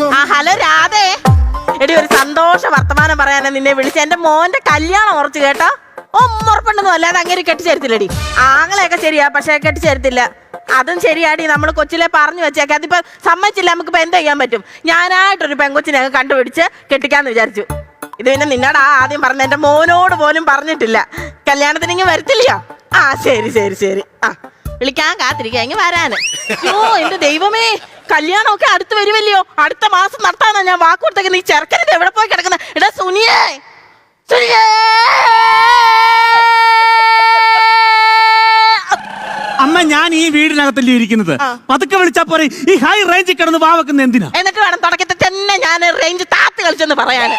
Welcome ആ hello Radhe. എടി ഒരു സന്തോഷ വർത്തമാനം പറയാനാ നിന്നെ വിളിച്ച. എന്റെ മോന്റെ കല്യാണം ഉറച്ചു കേട്ടോ. ഒമ്മറപ്പുണ്ടെന്നും അല്ലാതെ അങ്ങനെ കെട്ടിച്ചേരത്തില്ലടി ആങ്ങളെയൊക്കെ ശരിയാ പക്ഷെ കെട്ടിച്ചേരത്തില്ല അതും ശരിയാടി നമ്മൾ കൊച്ചിലെ പറഞ്ഞു വെച്ചേക്കെ. അതിപ്പോ സമ്മതിച്ചില്ല നമുക്ക് ഇപ്പൊ എന്താ ചെയ്യാൻ പറ്റും? ഞാനായിട്ടൊരു പെങ്കൊച്ചിനെ കണ്ടുപിടിച്ച് കെട്ടിക്കാന്ന് വിചാരിച്ചു. ഇത് പിന്നെ നിന്നോട് ആദ്യം പറഞ്ഞ എന്റെ മോനോട് പോലും പറഞ്ഞിട്ടില്ല. കല്യാണത്തിന് ഇങ്ങനെ ആ ശരി ശരി ശരി. ആ. വിളിക്കാൻ കാത്തിരിക്കുക. ഇങ്ങ് വരാന്. ഓ എന്റെ ദൈവമേ കല്യാണമൊക്കെ അടുത്ത് വരുമല്ലയോ? അടുത്ത മാസം നടത്താനാ ഞാൻ വാക്ക് കൊടുത്തേക്ക് നീ ചെറുക്കനിട്ട് എവിടെ പോയി കിടക്കുന്ന? എടാ സുനിയേ സുനിയേ! അമ്മ ഞാൻ ഈ വീടിനകത്തല്ലേ ഇരിക്കുന്നത്. പതുക്കെ വിളിച്ചാ പോരെ. ഈ ഹൈ റേഞ്ചിൽ കിടന്ന് വാവക്കുന്ന എന്തിനാ? എന്നിട്ട് വേണം തുടക്കത്തിൽ തന്നെ ഞാൻ റേഞ്ച് താത്ത് കളിച്ചെന്ന് പറയാൻ.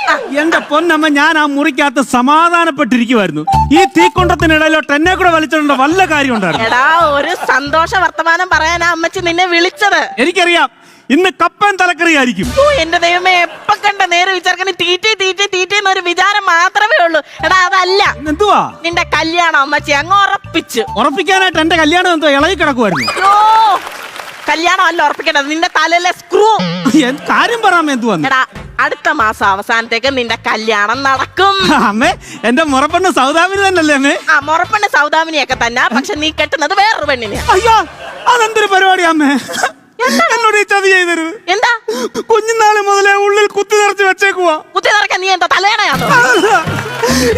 എന്റെ പൊന്നമ്മ ഞാൻ ആ മുറിക്കകത്ത് സമാധാനപ്പെട്ടിരിക്കുവായിരുന്നു. ഈ തീക്കുണ്ടത്തിനിടയിലോട്ട് എന്നെ കൂടെ വലിച്ചിട്ടുണ്ട് വല്ല കാര്യം ഉണ്ടായിരുന്നു. എടാ ഒരു സന്തോഷ വർത്തമാനം പറയാനാ അമ്മച്ചി നിന്നെ വിളിച്ചത്. എനിക്കറിയാം ഇന്ന് കപ്പൻ തലക്കറി ആയിരിക്കും. ഓ എന്റെ ദൈവമേ എപ്പ കണ്ട നേരെ വിചാരിക്കുന്ന തീറ്റി തീറ്റി തീറ്റി എന്നൊരു വിചാരം മാത്രമേ ഉള്ളൂ. എടാ അതല്ല. എന്തുവാ നിന്റെ കല്യാണം അമ്മച്ചി അങ്ങ് ഉറപ്പിച്ചു. ഉറപ്പിക്കാനായിട്ട് എന്റെ കല്യാണം എന്തോ ഇളകി കിടക്കുമായിരുന്നു അയ്യോ കല്യാണം അല്ല ഉറപ്പിക്കേണ്ടത്. നിന്റെ തലയിലെ സ്ക്രൂ എന്ത് കാര്യം പറയാമ എന്തുവാ എടാ അടുത്ത മാസം അവസാനത്തേക്ക് നിന്റെ കല്യാണം നടക്കും. അമ്മേ എന്റെ മുറപ്പെണ്ണ് സൗദാമിനി തന്നെയല്ലേ അമ്മേ? ആ മുറപ്പെണ്ണ് സൗദാമിനിയൊക്കെ തന്നെ. പക്ഷെ നീ കെട്ടുന്നത് വേറൊരു പെണ്ണിനെ അയ്യോ അതെന്തൊരു പരിപാടി അമ്മേ? എന്നോട് ഈ ചതി ചെയ്തരുത്. എന്താ? കുഞ്ഞുനാൾ മുതലേ ഉള്ളിൽ കുത്തി നിറച്ച് വെച്ചേക്കുവാ. കുത്തി നിറക്കാൻ നീ എന്താ തലയണയാണോ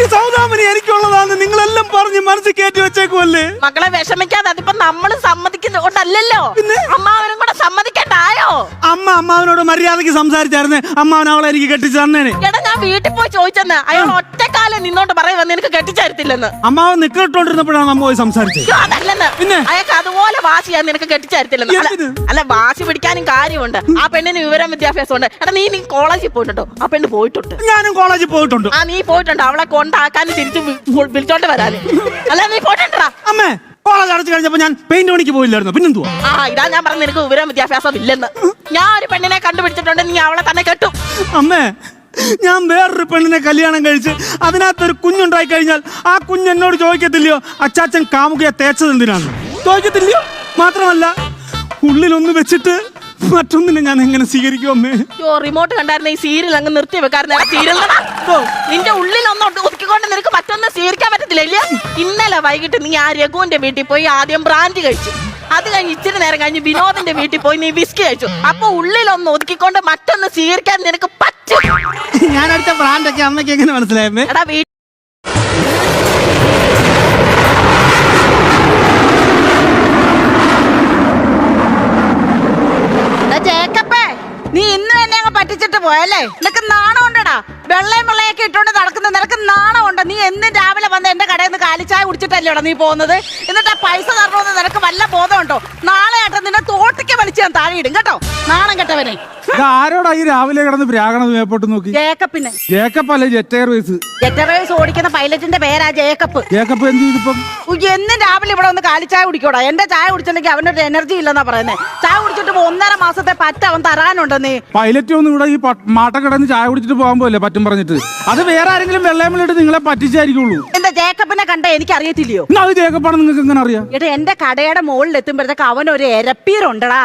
ഈ സൗദാമനി എനിക്കുള്ളതാന്ന് നിങ്ങളെല്ലാം പറഞ്ഞ് മനസ്സിൽ കയറ്റി വെച്ചേക്കുവല്ലേ? മക്കളെ വിഷമിക്കാതെ അതിപ്പോ നമ്മൾ സമ്മതിക്കുന്നതുകൊണ്ടല്ലല്ലോ. അമ്മാവനും കൂടെ സമ്മതിക്കണ്ടായോ? അമ്മ അമ്മാവനോട് മര്യാദയ്ക്ക് സംസാരിച്ചായിരുന്നേ. അമ്മാവൻ അവളെ എനിക്ക് കെട്ടിച്ചു തന്നേനെ. എടാ ഞാൻ വീട്ടിൽ പോയി ചോദിച്ചെന്ന്. അയാൾ ഒറ്റക്കാലം നിന്നോട്ട് പറയുക നിനക്ക് കെട്ടിച്ചേരത്തില്ലെന്ന്. അമ്മാവ് നിക്കറിട്ടോണ്ടിരുന്നപ്പോഴാണ് അമ്മ പോയി സംസാരിച്ചത്. അയ്യോ, അതല്ലെന്ന്. പിന്നെ? അയാൾക്ക് അതുപോലെ വാശി ഞാൻ നിനക്ക് കെട്ടിച്ചേരത്തില്ലെന്ന്. അല്ല, എന്തിന്? അല്ല വാശി പിടിക്കാനും കാര്യമുണ്ട്. ആ പെണ്ണിന് വിവരം വിദ്യാഭ്യാസം ഉണ്ട് എടാ നീ നീ കോളേജിൽ പോയിട്ടുണ്ടോ? ആ പെണ്ണ് പോയിട്ടുണ്ട്. ഞാനും കോളേജിൽ പോയിട്ടുണ്ട്. ആ നീ പോയിട്ടുണ്ട്. അവളെ കൊണ്ടാക്കാൻ തിരിച്ചു വി- വിളിച്ചോണ്ട് വരാന്. അല്ല നീ പോയിട്ടുണ്ടാ? അമ്മേ കോളേജ് അടച്ചു കഴിഞ്ഞപ്പോ ഞാൻ പെയിന്റ് പണിക്ക് പോയില്ലായിരുന്നു. പിന്നെന്തുവാ? ആ ഇതാ ഞാൻ പറഞ്ഞ നിനക്ക് വിവരം വിദ്യാഭ്യാസം ഇല്ലെന്ന് ഞാൻ ഒരു പെണ്ണിനെ കണ്ടുപിടിച്ചിട്ടുണ്ട് നീ അവളെ തന്നെ കെട്ടു. അമ്മേ ഞാൻ വേറൊരു പെണ്ണിനെ കല്യാണം കഴിച്ച് അതിനകത്തൊരു കുഞ്ഞുണ്ടായി കഴിഞ്ഞാൽ ആ കുഞ്ഞ് എന്നോട് ചോദിക്കത്തില്ലയോ? അച്ചാച്ചൻ കാമുകയെ തേച്ചത് എന്തിനാണ് ചോദിക്കത്തില്ലയോ? മാത്രമല്ല ഉള്ളിലൊന്ന് വെച്ചിട്ട് മറ്റൊന്നിനെ ഞാൻ എങ്ങനെ സ്വീകരിക്കും അമ്മേ? യോ റിമോട്ട് കണ്ടായിരുന്ന ഈ സീരിയൽ അങ്ങ് നിർത്തി വെക്കാറുണ്ട്. സീരിയൽ നിന്റെ ഉള്ളിൽ ഒന്ന് ഒതുക്കിക്കൊണ്ട് നിനക്ക് മറ്റൊന്നും സ്വീകരിക്കാൻ പറ്റത്തില്ല ഇന്നലെ വൈകിട്ട് നീ ആ രഘുവിന്റെ വീട്ടിൽ പോയി ആദ്യം ബ്രാൻഡ് കഴിച്ചു. അത് കഴിഞ്ഞ് ഇച്ചിരി നേരം കഴിഞ്ഞ് വിനോദിന്റെ വീട്ടിൽ പോയി നീ വിസ്കി കഴിച്ചു. അപ്പൊ ഉള്ളിലൊന്ന് ഒതുക്കിക്കൊണ്ട് മറ്റൊന്ന് സ്വീകരിക്കാൻ നിനക്ക് ഞാൻ അടുത്ത ബ്രാൻഡൊക്കെ അമ്മയ്ക്ക് എങ്ങനെ മനസ്സിലായമ്മേ എടാ വീ എടാ ജേക്കപ്പേ നീ ഇന്ന് എന്നെ അങ്ങ് പറ്റിച്ചിട്ട് പോയല്ലേ? നിനക്ക് നാണം ഉണ്ടടാ വെള്ളയും വെള്ളയൊക്കെ ഇട്ടോണ്ട് നടക്കുന്ന നിനക്ക് നാണം ഉണ്ടോ നീ എന്നും രാവിലെ വന്ന് എന്റെ കടയിൽ നിന്ന് കാലിച്ചായ കുടിച്ചിട്ടല്ലേടാ നീ പോകുന്നത്? എന്നിട്ട് ആ പൈസ തരണമെന്ന് നിനക്ക് വല്ല ബോധമുണ്ടോ? ഞാൻ താഴെ ഇടും കേട്ടോ? നാണം കെട്ടവനെ. ആരോടാ ഈ രാവിലെ കിടന്ന് പ്രാഗണത് മേപ്പോട്ട് നോക്കി? ജേക്കപ്പിന്. ജേക്കപ്പ് അല്ലേ ജെറ്റ് എയർവേസ്? ജെറ്റ് എയർവേസ് ഓടിക്കുന്ന പൈലറ്റിന്റെ പേരാ ജേക്കപ്പ്. ജേക്കപ്പ് എന്ത് ചെയ്തിപ്പം? എന്നും രാവിലെ ഇവിടെ ഒന്ന് കാലിച്ചായ കുടിക്കോടാ. എന്റെ ചായ കുടിച്ചില്ലെങ്കിൽ അവനൊരു എനർജി ഇല്ലെന്നാ പറയുന്നത് ചായ കുടിച്ചിട്ട് ഒന്നര മാസത്തെ പറ്റ അവൻ തരാനുണ്ടെന്ന്. പൈലറ്റ് ഒന്നും ഇവിടെ ഈ മാട്ട കിടന്ന് ചായ കുടിച്ചിട്ട് പോകാൻ പോലെ പറ്റും പറഞ്ഞിട്ട്? അത് വേറെ ആരെങ്കിലും വെള്ളയമ്മലിട്ട് നിങ്ങളെ പറ്റിച്ചായിരിക്കുള്ളൂ. എന്റെ ജേക്കപ്പിനെ കണ്ട എനിക്ക് അറിയത്തില്ലയോ അത് ജേക്കപ്പാണ് നിങ്ങൾക്ക് എങ്ങനെ അറിയാം? എടാ എന്റെ കടയുടെ മുകളിൽ എത്തുമ്പോഴത്തേക്ക് അവനൊരു ഒരു എരപ്പീരുണ്ടടാ.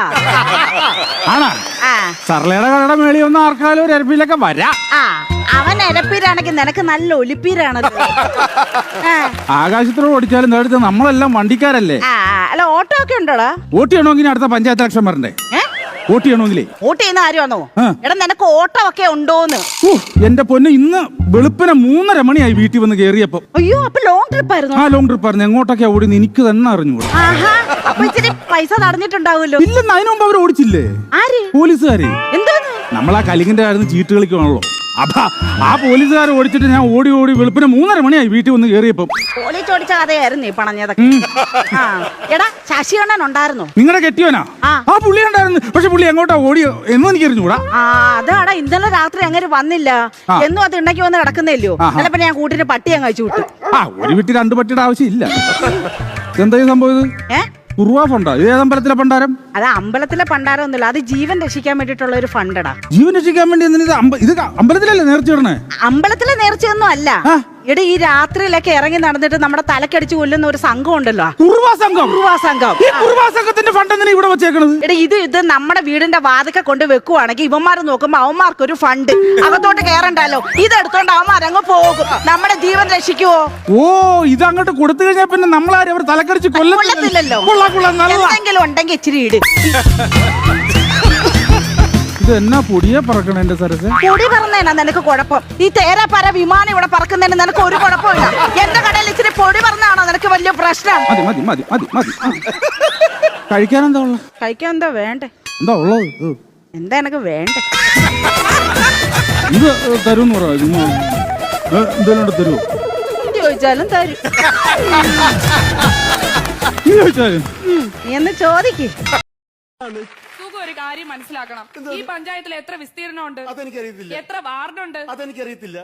ആണാ? ആ. സർലയുടെ കടയുടെ മേളി ഒന്ന് ആർക്കാലും ഒരു അരപ്പിലൊക്കെ വരാം. ആ അവൻ എരപ്പീരാണെങ്കിൽ നിനക്ക് നല്ല ഒലിപ്പീരാണ്. ആ. ആകാശത്തോട് ഓടിച്ചാലും നേടുത്ത നമ്മളെല്ലാം വണ്ടിക്കാരല്ലേ? ആ, അല്ല ഓട്ടോ ഒക്കെ ഉണ്ടോടാ? വോട്ട് ചെയ്യണമെങ്കിൽ അടുത്ത പഞ്ചായത്ത് വരണ്ടേ? ഏ? വോട്ട് ചെയ്യണമെങ്കിലേ ഓട്ട് ചെയ്യുന്ന ആരുമാണോ ആ. എടാ നിനക്ക് ഓട്ടമൊക്കെ ഉണ്ടോന്ന്. ഊ, എന്റെ പൊന്ന് ഇന്ന് വെളുപ്പിനെ മൂന്നര മണിയായി വീട്ടിൽ വന്ന് കയറിയപ്പോ അയ്യോ അപ്പൊ ലോങ് ട്രിപ്പ് ആയിരുന്നു? ആ ലോങ് ട്രിപ്പ് ആയിരുന്നു. എങ്ങോട്ടൊക്കെയാ ഓടി എനിക്ക് തന്നെ അറിഞ്ഞുകൂടാ. ആഹാ അപ്പൊ ഇച്ചിരി പൈസ തടഞ്ഞിട്ടുണ്ടാവുമല്ലോ. ഇല്ലെന്ന് അതിനു മുമ്പ് അവർ ഓടിച്ചില്ലേ ആര്? പോലീസുകാരെ. എന്താണ് നമ്മളാ കലിങ്ങിന്റെ ആയിരുന്നു ചീട്ട് കളിക്കുവാണല്ലോ. അപ്പൊ ആ പോലീസുകാർ ഓടിച്ചിട്ട് ഞാൻ ഓടി ഓടി വെളുപ്പിന് മൂന്നര മണിയായി വീട്ടിൽ വന്ന് കയറിയപ്പം പോലീസ് ഓടിച്ച കഥയായിരുന്നു ഈ പണഞ്ഞതൊക്കെ. ആ. എടാ ശശികണ്ണൻ ഉണ്ടായിരുന്നു. നിങ്ങളുടെ കെട്ടിയോനാ? ആ. ആ പുള്ളി ഉണ്ടായിരുന്നു. പക്ഷെ പുള്ളി എങ്ങോട്ടാ ഓടി എന്നും എനിക്ക് അറിഞ്ഞുകൂടാ. ആ അതാടാ ഇന്നലെ രാത്രി അങ്ങനെ വന്നില്ല. ആ. എന്നും അത് ഇണ്ടാക്കി വന്ന് കിടക്കുന്നില്ലയോ? ആഹാ. ചിലപ്പോ ഞാൻ കൂട്ടിന് പട്ടി അങ്ങ് അയച്ചു വിട്ടു. ആ ഒരു വീട്ടിൽ രണ്ട് പട്ടിയുടെ ആവശ്യമില്ല. എന്താ ഈ സംഭവം ഇത്? ഏ? ഉറുവാ ഫണ്ടാ ഇത് ഏതമ്പലത്തിലെ പണ്ടാരം അത് അമ്പലത്തിലെ പണ്ടാരമൊന്നുമില്ല അത് ജീവൻ രക്ഷിക്കാൻ വേണ്ടിയിട്ടുള്ള ഒരു ഫണ്ടടാ. ജീവൻ രക്ഷിക്കാൻ വേണ്ടി എന്തിനാ ഇത് അമ്പ- ഇത് അമ്പലത്തിലല്ലേ നേർച്ച ഇടണേ? അമ്പലത്തിലെ നേർച്ചയൊന്നും അല്ല. ആ. എടി ഈ രാത്രിയിലൊക്കെ ഇറങ്ങി നടന്നിട്ട് നമ്മുടെ തലക്കടിച്ച് കൊല്ലുന്ന ഒരു സംഘം ഉണ്ടല്ലോ കുറുവാ സംഘം കുറുവാ സംഘം ഈ കുറുവാ സംഘത്തിന്റെ ഫണ്ട് എന്തിനാ ഇവിടെ വെച്ചേക്കണത്? എടി ഇത് ഇത് നമ്മുടെ വീടിന്റെ വാതിക്ക കൊണ്ട് വെക്കുവാണെങ്കിൽ ഇവന്മാർ നോക്കുമ്പോ അവന്മാർക്ക് ഒരു ഫണ്ട് അകത്തോട്ട് കേറണ്ടല്ലോ. ഇത് എടുത്തോണ്ട് അവന്മാർ അങ്ങ് പോകും. നമ്മുടെ ജീവൻ രക്ഷിക്കുവോ? ഓ ഇത് അങ്ങോട്ട് കൊടുത്തു കഴിഞ്ഞാൽ പിന്നെ നമ്മളാരും അവർ തലക്കടിച്ച് കൊല്ലത്തില്ലല്ലോ. കൊള്ളാം കൊള്ളാം നല്ലതാ. എന്തെങ്കിലും ഉണ്ടെങ്കിൽ ഇച്ചിരി ഇട്. ഇത് എന്നാ പൊടിയെ പറക്കണ എന്റെ സരസ്? പൊടി പറന്നേനാ നിനക്ക് കുഴപ്പം. ഈ തേരാപ്പര വിമാനം ഇവിടെ പറക്കുന്നതിന് നിനക്ക് ഒരു കുഴപ്പമില്ല. എന്റെ കടയിൽ ഇച്ചിരി പൊടി പറന്നാണോ നിനക്ക് വലിയ പ്രശ്നം? മതി മതി മതി മതി മതി. കഴിക്കാൻ എന്താ ഉള്ളത് കഴിക്കാൻ എന്താ വേണ്ടേ? എന്താ ഉള്ളത്? ഇത്. എന്താ എനക്ക് വേണ്ടേ? ഇത് തരും പറയാം എന്തെങ്കിലും തരുമോ എന്ത് ചോദിച്ചാലും തരും. നീ ചോദിച്ചാലും? നീ എന്ന് ചോദിക്ക്. ഒരു കാര്യം മനസ്സിലാക്കണം. ഈ പഞ്ചായത്തിൽ എത്ര വിസ്തീർണമുണ്ട്? അതെനിക്കറിയത്തില്ല. എത്ര വാർഡുണ്ട്? അതെനിക്കറിയത്തില്ല.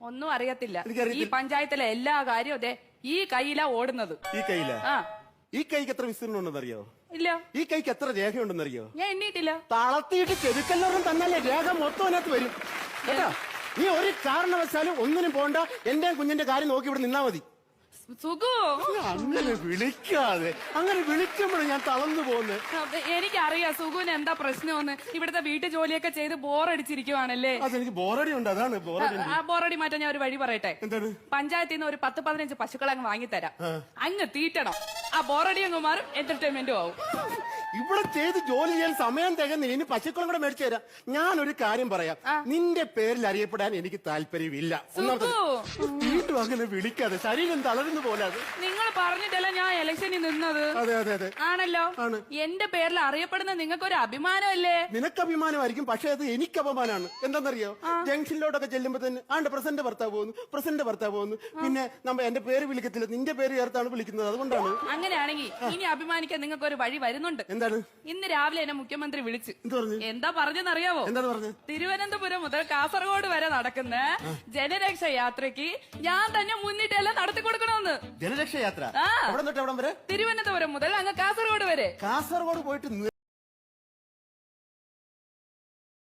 ഒന്നും അറിയത്തില്ല. ഈ പഞ്ചായത്തിലെ എല്ലാ കാര്യവും അതെ ഈ കയ്യിലാ ഓടുന്നത്. ഈ കൈയില? ആ. ഈ കൈക്ക് എത്ര വിസ്തീർണം ഉണ്ടെന്നറിയോ ഇല്ല. ഈ കൈക്ക് എത്ര രേഖയുണ്ടെന്നറിയോ? ഞാൻ എണ്ണീട്ടില്ല. തളർത്തിയിട്ട് ചെതുക്കല്ലോറും തന്നല്ലേ രേഖ മൊത്തം അതിനകത്ത് വരും. കേട്ടോ? നീ ഒരു കാരണവശാലും ഒന്നിനും പോണ്ട. എന്റെ കുഞ്ഞിന്റെ കാര്യം നോക്കി ഇവിടെ നിന്നാ മതി. അങ്ങനെ വിളിക്കാതെ. അങ്ങനെ വിളിക്കുമ്പോഴും ഞാൻ തളർന്നു പോകുന്നത് എനിക്കറിയാം സുഖുവിന് എന്താ പ്രശ്നമെന്ന്. ഇവിടുത്തെ വീട്ടു ജോലിയൊക്കെ ചെയ്ത് ബോറടിച്ചിരിക്കുവാണല്ലേ. അതെനിക്ക് ബോറടി ഉണ്ട് അതാണ് ബോറടി. ആ ബോറടി മാറ്റാൻ ഞാൻ ഒരു വഴി പറയട്ടെ? എന്താണ്? പഞ്ചായത്തിൽ നിന്ന് ഒരു പത്ത് പതിനഞ്ച് പശുക്കളെ അങ്ങ് വാങ്ങിത്തരാം. അങ്ങ് തീറ്റണം. ആ ബോറടി അങ്ങ് മാറും എന്റർടൈൻമെന്റും ആവും. ഇവിടെ ചെയ്ത് ജോലി ചെയ്യാൻ സമയം തികഞ്ഞില്ല ഇനി പശുക്കളും കൂടെ മേടിച്ചു തരാം. ഞാനൊരു കാര്യം പറയാം. നിന്റെ പേരിൽ അറിയപ്പെടാൻ എനിക്ക് താല്പര്യമില്ല. ഒന്നാമത്തെ അങ്ങനെ വിളിക്കാതെ. ശരീരം തളരുന്ന പോലെ അത്. നിങ്ങൾ പറഞ്ഞിട്ടല്ല ഞാൻ ഇലക്ഷനിൽ നിന്നത്. അതെ അതെ അതെ. ആണല്ലോ. ആണ്. എന്റെ പേരിൽ അറിയപ്പെടുന്ന നിങ്ങൾക്ക് ഒരു അഭിമാനമല്ലേ? നിനക്ക് അഭിമാനമായിരിക്കും പക്ഷേ അത് എനിക്ക് അപമാനമാണ് എന്താണെന്നറിയോ ജംഗ്ഷനിലോട്ടൊക്കെ ചെല്ലുമ്പോ തന്നെ ആണ്ട് പ്രസന്റ് ഭർത്താവ് പോകുന്നു പ്രസന്റ് ഭർത്താവ് പോകുന്നു പിന്നെ നമ്മ എന്റെ പേര് വിളിക്കത്തില്ല നിന്റെ പേര് ചേർത്താണ് വിളിക്കുന്നത്. അതുകൊണ്ടാണ്. അങ്ങനെയാണെങ്കിൽ ഇനി അഭിമാനിക്കാൻ നിങ്ങൾക്ക് ഒരു വഴി വരുന്നുണ്ട്. എന്താണ്? ഇന്ന് രാവിലെ എന്നെ മുഖ്യമന്ത്രി വിളിച്ച്. എന്താ പറഞ്ഞെന്നറിയാവോ? എന്താണ് പറഞ്ഞു? തിരുവനന്തപുരം മുതൽ കാസർഗോഡ് വരെ നടക്കുന്ന ജനരക്ഷ യാത്രയ്ക്ക് ഞാൻ തന്നെ മുന്നിട്ട് എല്ലാം നടത്തി കൊടുക്കണമെന്ന്. ജനരക്ഷയാത്ര ആ. അവിടെ തൊട്ട് എവിടം വരെ? തിരുവനന്തപുരം മുതൽ അങ്ങ് കാസർഗോഡ് വരെ. കാസർഗോഡ് പോയിട്ട്